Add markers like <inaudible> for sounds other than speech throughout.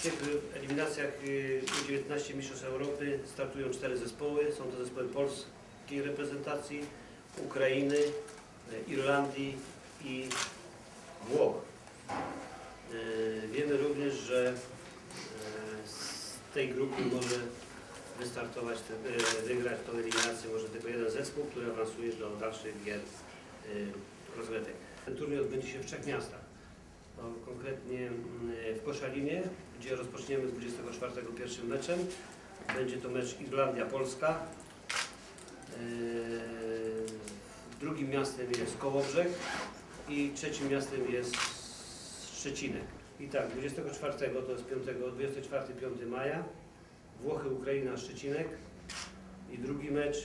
W eliminacjach y, U19 Mistrzostw Europy startują cztery zespoły. Są to zespoły polskiej reprezentacji, Ukrainy, y, Irlandii i Włoch. Y, Wiemy również, że z tej grupy może wystartować, wygrać tą eliminację może tylko jeden zespół, który awansuje do dalszych gier rozgrywek. Ten turniej odbędzie się w trzech miastach. No, konkretnie mm, w Koszalinie, gdzie rozpoczniemy 24 pierwszym meczem. Będzie to mecz Irlandia-Polska. Yy, Drugim miastem jest Kołobrzeg i trzecim miastem jest Szczecinek. I tak, 24 to jest 5, 24-5 maja, Włochy, Ukraina, Szczecinek i drugi mecz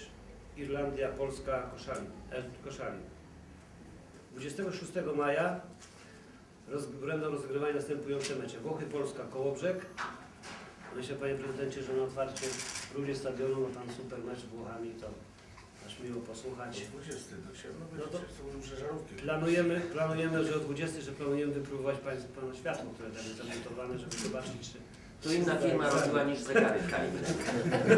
Irlandia, Polska, Koszalin. Koszalin. 26 maja roz, będą rozgrywane następujące mecze. Włochy, Polska, Kołobrzeg. Myślę Panie Prezydencie, że na otwarcie również stadionu ma Pan super mecz z Włochami, to aż miło posłuchać. 20 do siebie, no No to- żarówki. Planujemy, planujemy, że o 20, że planujemy wypróbować Państwu Pana światło, które tam jest zamontowane, żeby zobaczyć, czy... Tu inna firma robiła niż zegary.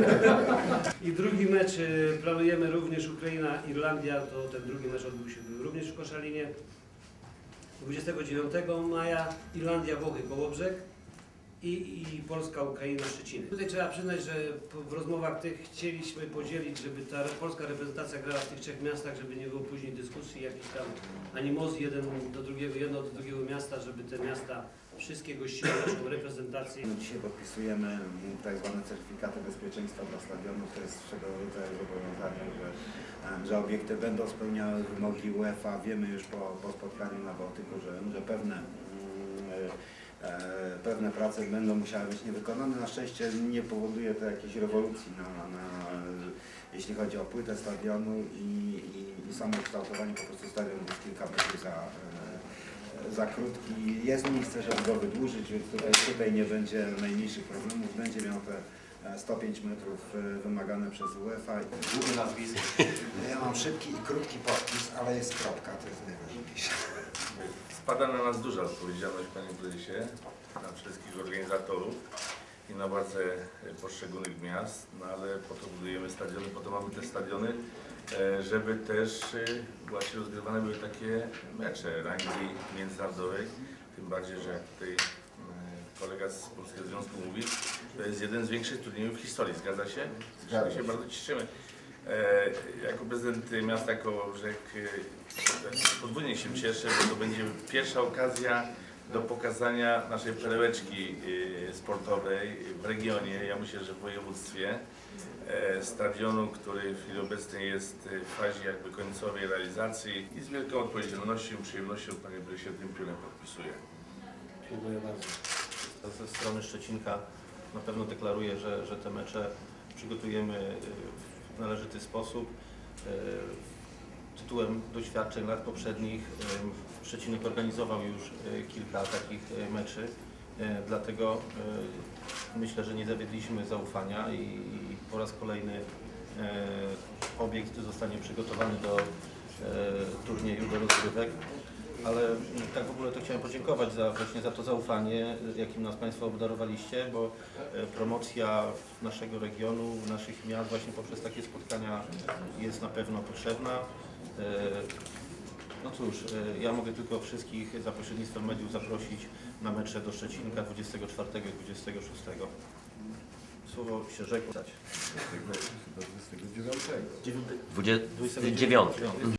<laughs> I drugi mecz y, planujemy również Ukraina, Irlandia, to ten drugi mecz odbył się również w Koszalinie. 29 maja Irlandia, Włochy, Kołobrzeg i, i Polska, Ukraina, Szczecinek. Tutaj trzeba przyznać, że w rozmowach tych chcieliśmy podzielić, żeby ta polska reprezentacja grała w tych trzech miastach, żeby nie było później dyskusji, jakichś tam animozji jeden do drugiego, jedno do drugiego miasta, żeby te miasta wszystkie gościły naszą reprezentację. Dzisiaj podpisujemy tak zwane certyfikaty bezpieczeństwa dla stadionów. To jest swego rodzaju zobowiązanie, że, że obiekty będą spełniały wymogi UEFA. Wiemy już po, po spotkaniu na Bałtyku, że, że pewne, e, pewne prace będą musiały być niewykonane. Na szczęście nie powoduje to jakiejś rewolucji na, na, jeśli chodzi o płytę stadionu i, i, i samo kształtowanie po prostu stadion jest kilka metrów za, e, za krótki. Jest miejsce, żeby go wydłużyć, więc tutaj, tutaj nie będzie najmniejszych problemów. Będzie miał te e, 105 metrów e, wymagane przez UEFA. Długie nazwisko. Ja mam szybki i krótki podpis, ale jest kropka, to jest najważniejsze. Spada na nas duża odpowiedzialność, Panie Prezesie, na wszystkich organizatorów i na władze poszczególnych miast, no ale po to budujemy stadiony, po to mamy te stadiony, e, żeby też e, właśnie rozgrywane były takie mecze rangi międzynarodowej, tym bardziej, że jak tutaj e, kolega z Polskiego Związku mówi, to jest jeden z większych turniejów w historii, zgadza się? Zgadza się. bardzo cieszymy. E, Jako prezydent miasta Kołobrzeg e, podwójnie się cieszę, bo to będzie pierwsza okazja do pokazania naszej perełeczki e, sportowej w regionie, ja myślę, że w województwie, stadionu, który w chwili obecnej jest w fazie jakby końcowej realizacji i z wielką odpowiedzialnością i przyjemnością Panie Prezesie tym piórem podpisuję. Dziękuję bardzo. Ze strony Szczecinka na pewno deklaruję, że, że te mecze przygotujemy y, w należyty sposób. Y, Tytułem doświadczeń lat poprzednich Szczecinek organizował już y, kilka takich meczy, dlatego myślę, że nie zawiedliśmy zaufania i po raz kolejny obiekt zostanie przygotowany do turnieju, do rozgrywek. Ale mm, tak w ogóle to chciałem podziękować za, właśnie za to zaufanie, jakim nas Państwo obdarowaliście, bo e, promocja naszego regionu, naszych miast właśnie poprzez takie spotkania jest na pewno potrzebna. E, No cóż, e, ja mogę tylko wszystkich za pośrednictwem mediów zaprosić na mecze do Szczecinka 24 i 26. Słowo się rzekło. 29. 29.